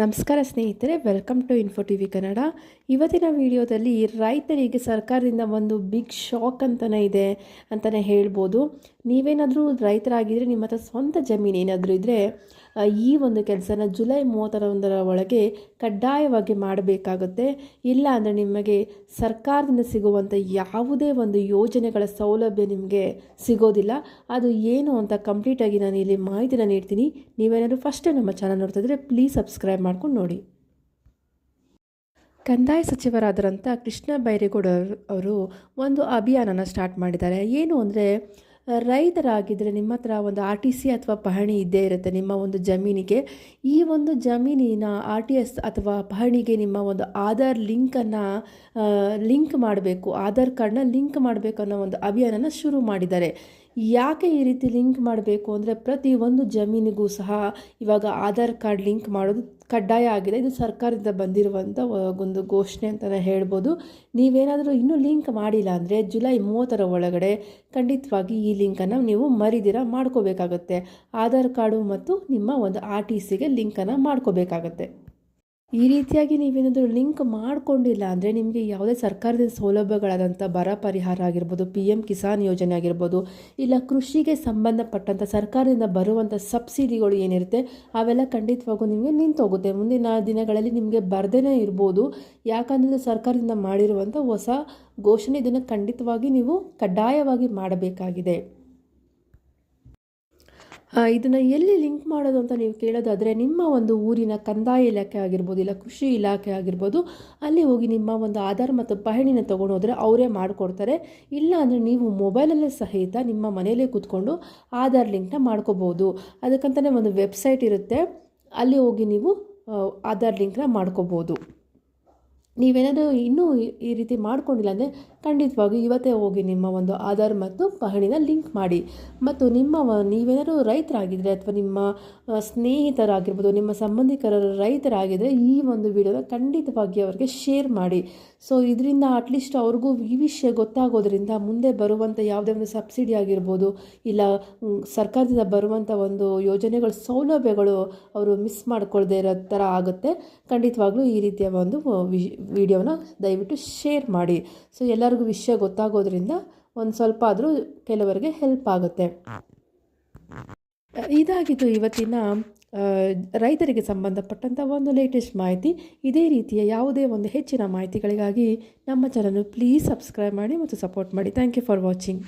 ನಮಸ್ಕಾರ ಸ್ನೇಹಿತರೆ welcome to Info T V Kannada ಇವತ್ತಿನ ವಿಡಿಯೋದಲ್ಲಿ ರೈತರಿಗೆ ಸರ್ಕಾರದಿಂದ ಒಂದು ಬಿಗ್ ಶಾಕ್ ಅಂತಲೇ ಇದೆ ಅಂತಲೇ ಹೇಳ್ಬೋದು. ನೀವೇನಾದರೂ ರೈತರಾಗಿದ್ದರೆ ನಿಮ್ಮ ಹತ್ರ ಸ್ವಂತ ಜಮೀನು ಏನಾದರೂ ಇದ್ದರೆ ಈ ಒಂದು ಕೆಲಸನ ಜುಲೈ ಮೂವತ್ತೊಂದರ ಒಳಗೆ ಕಡ್ಡಾಯವಾಗಿ ಮಾಡಬೇಕಾಗುತ್ತೆ. ಇಲ್ಲ ಅಂದರೆ ನಿಮಗೆ ಸರ್ಕಾರದಿಂದ ಸಿಗುವಂಥ ಯಾವುದೇ ಒಂದು ಯೋಜನೆಗಳ ಸೌಲಭ್ಯ ನಿಮಗೆ ಸಿಗೋದಿಲ್ಲ. ಅದು ಏನು ಅಂತ ಕಂಪ್ಲೀಟಾಗಿ ನಾನು ಇಲ್ಲಿ ಮಾಹಿತಿನ ನೀಡ್ತೀನಿ. ನೀವೇನಾದರೂ ಫಸ್ಟೇ ನಮ್ಮ ಚಾನಲ್ ನೋಡ್ತಾ ಇದ್ದರೆ ಪ್ಲೀಸ್ ಸಬ್ಸ್ಕ್ರೈಬ್ ಮಾಡ್ಕೊಂಡು ನೋಡಿ. ಕಂದಾಯ ಸಚಿವರಾದರಂಥ ಕೃಷ್ಣ ಬೈರೇಗೌಡ ಅವರು ಒಂದು ಅಭಿಯಾನನ ಸ್ಟಾರ್ಟ್ ಮಾಡಿದ್ದಾರೆ. ಏನು ಅಂದರೆ ರೈತರಾಗಿದ್ದರೆ ನಿಮ್ಮ ಹತ್ರ ಒಂದು ಆರ್ ಟಿ ಸಿ ಅಥವಾ ಪಹಣಿ ಇದ್ದೇ ಇರುತ್ತೆ, ನಿಮ್ಮ ಒಂದು ಜಮೀನಿಗೆ. ಈ ಒಂದು ಜಮೀನಿನ ಆರ್ ಟಿ ಎಸ್ ಅಥವಾ ಪಹಣಿಗೆ ನಿಮ್ಮ ಒಂದು ಆಧಾರ್ ಲಿಂಕನ್ನು ಲಿಂಕ್ ಮಾಡಬೇಕು, ಆಧಾರ್ ಕಾರ್ಡ್ನ ಲಿಂಕ್ ಮಾಡಬೇಕು ಅನ್ನೋ ಒಂದು ಅಭಿಯಾನನ ಶುರು ಮಾಡಿದ್ದಾರೆ. ಯಾಕೆ ಈ ರೀತಿ ಲಿಂಕ್ ಮಾಡಬೇಕು ಅಂದರೆ ಒಂದು ಜಮೀನಿಗೂ ಸಹ ಇವಾಗ ಆಧಾರ್ ಕಾರ್ಡ್ ಲಿಂಕ್ ಮಾಡೋದು ಕಡ್ಡಾಯ ಆಗಿದೆ. ಇದು ಸರ್ಕಾರದಿಂದ ಬಂದಿರುವಂಥ ಒಂದು ಘೋಷಣೆ ಅಂತಲೇ ಹೇಳ್ಬೋದು. ನೀವೇನಾದರೂ ಇನ್ನೂ ಲಿಂಕ್ ಮಾಡಿಲ್ಲ ಅಂದರೆ ಜುಲೈ ಮೂವತ್ತರ ಒಳಗಡೆ ಖಂಡಿತವಾಗಿ ಈ ಲಿಂಕನ್ನು ನೀವು ಮರಿದಿರ ಮಾಡ್ಕೋಬೇಕಾಗತ್ತೆ. ಆಧಾರ್ ಕಾರ್ಡು ಮತ್ತು ನಿಮ್ಮ ಒಂದು ಆರ್ ಟಿ ಸಿಗೆ ಲಿಂಕನ್ನು ಮಾಡ್ಕೋಬೇಕಾಗತ್ತೆ. ಈ ರೀತಿಯಾಗಿ ನೀವೇನಾದರೂ ಲಿಂಕ್ ಮಾಡಿಕೊಂಡಿಲ್ಲ ಅಂದರೆ ನಿಮಗೆ ಯಾವುದೇ ಸರ್ಕಾರದಿಂದ ಸೌಲಭ್ಯಗಳಾದಂಥ ಬರ ಪರಿಹಾರ ಆಗಿರ್ಬೋದು ಪಿ ಎಂ ಕಿಸಾನ್ ಯೋಜನೆ ಆಗಿರ್ಬೋದು, ಇಲ್ಲ ಕೃಷಿಗೆ ಸಂಬಂಧಪಟ್ಟಂಥ ಸರ್ಕಾರದಿಂದ ಬರುವಂಥ ಸಬ್ಸಿಡಿಗಳು ಏನಿರುತ್ತೆ, ಅವೆಲ್ಲ ಖಂಡಿತವಾಗೂ ನಿಮಗೆ ನಿಂತೋಗುತ್ತೆ. ಮುಂದಿನ ದಿನಗಳಲ್ಲಿ ನಿಮಗೆ ಬರ್ದೇ ಇರ್ಬೋದು. ಯಾಕಂದರೆ ಸರ್ಕಾರದಿಂದ ಮಾಡಿರುವಂಥ ಹೊಸ ಘೋಷಣೆ ಇದನ್ನು ಖಂಡಿತವಾಗಿ ನೀವು ಕಡ್ಡಾಯವಾಗಿ ಮಾಡಬೇಕಾಗಿದೆ. ಇದನ್ನು ಎಲ್ಲಿ ಲಿಂಕ್ ಮಾಡೋದು ಅಂತ ನೀವು ಕೇಳೋದಾದರೆ ನಿಮ್ಮ ಒಂದು ಊರಿನ ಕಂದಾಯ ಇಲಾಖೆ ಆಗಿರ್ಬೋದು, ಇಲ್ಲ ಕೃಷಿ ಇಲಾಖೆ ಆಗಿರ್ಬೋದು, ಅಲ್ಲಿ ಹೋಗಿ ನಿಮ್ಮ ಒಂದು ಆಧಾರ್ ಮತ್ತು ಪಹಣಿನ ತೊಗೊಂಡು ಹೋದರೆ ಅವರೇ ಮಾಡಿಕೊಡ್ತಾರೆ. ಇಲ್ಲ ಅಂದರೆ ನೀವು ಮೊಬೈಲಲ್ಲೇ ಸಹಿತ ನಿಮ್ಮ ಮನೆಯಲ್ಲೇ ಕೂತ್ಕೊಂಡು ಆಧಾರ್ ಲಿಂಕ್ನ ಮಾಡ್ಕೋಬೋದು. ಅದಕ್ಕಂತಲೇ ಒಂದು ವೆಬ್ಸೈಟ್ ಇರುತ್ತೆ. ಅಲ್ಲಿ ಹೋಗಿ ನೀವು ಆಧಾರ್ ಲಿಂಕ್ನ ಮಾಡ್ಕೋಬೋದು. ನೀವೇನಾದರೂ ಇನ್ನೂ ಈ ರೀತಿ ಮಾಡ್ಕೊಂಡಿಲ್ಲ ಅಂದರೆ ಖಂಡಿತವಾಗಿ ಇವತ್ತೇ ಹೋಗಿ ನಿಮ್ಮ ಒಂದು ಆಧಾರ್ ಮತ್ತು ಪಹಣಿನ ಲಿಂಕ್ ಮಾಡಿ. ಮತ್ತು ನಿಮ್ಮ ನೀವೇನಾದರೂ ರೈತರಾಗಿದ್ದರೆ ಅಥವಾ ನಿಮ್ಮ ಸ್ನೇಹಿತರಾಗಿರ್ಬೋದು, ನಿಮ್ಮ ಸಂಬಂಧಿಕರ ರೈತರಾಗಿದ್ದರೆ ಈ ಒಂದು ವಿಡಿಯೋನ ಖಂಡಿತವಾಗಿ ಅವರಿಗೆ ಶೇರ್ ಮಾಡಿ. ಸೊ ಇದರಿಂದ ಅಟ್ಲೀಸ್ಟ್ ಅವ್ರಿಗೂ ಈ ವಿಷಯ ಗೊತ್ತಾಗೋದ್ರಿಂದ ಮುಂದೆ ಬರುವಂಥ ಯಾವುದೇ ಒಂದು ಸಬ್ಸಿಡಿ ಆಗಿರ್ಬೋದು, ಇಲ್ಲ ಸರ್ಕಾರದಿಂದ ಬರುವಂಥ ಒಂದು ಯೋಜನೆಗಳ, ಸೌಲಭ್ಯಗಳು ಅವರು ಮಿಸ್ ಮಾಡ್ಕೊಳ್ದೇ ಇರೋ ಥರ ಆಗುತ್ತೆ. ಖಂಡಿತವಾಗ್ಲೂ ಈ ರೀತಿಯ ಒಂದು ವಿಡಿಯೋನ ದಯವಿಟ್ಟು ಶೇರ್ ಮಾಡಿ. ಸೊ, ಎಲ್ಲರಿಗೂ ವಿಷಯ ಗೊತ್ತಾಗೋದ್ರಿಂದ ಒಂದು ಸ್ವಲ್ಪ ಆದರೂ ಕೆಲವರಿಗೆ ಹೆಲ್ಪ್ ಆಗುತ್ತೆ. ಇದಾಗಿತ್ತು ಇವತ್ತಿನ ರೈತರಿಗೆ ಸಂಬಂಧಪಟ್ಟಂಥ ಒಂದು ಲೇಟೆಸ್ಟ್ ಮಾಹಿತಿ. ಇದೇ ರೀತಿಯ ಯಾವುದೇ ಒಂದು ಹೆಚ್ಚಿನ ಮಾಹಿತಿಗಳಿಗಾಗಿ ನಮ್ಮ ಚಾನಲ್ ಪ್ಲೀಸ್ ಸಬ್ಸ್ಕ್ರೈಬ್ ಮಾಡಿ ಮತ್ತು ಸಪೋರ್ಟ್ ಮಾಡಿ. Thank you for watching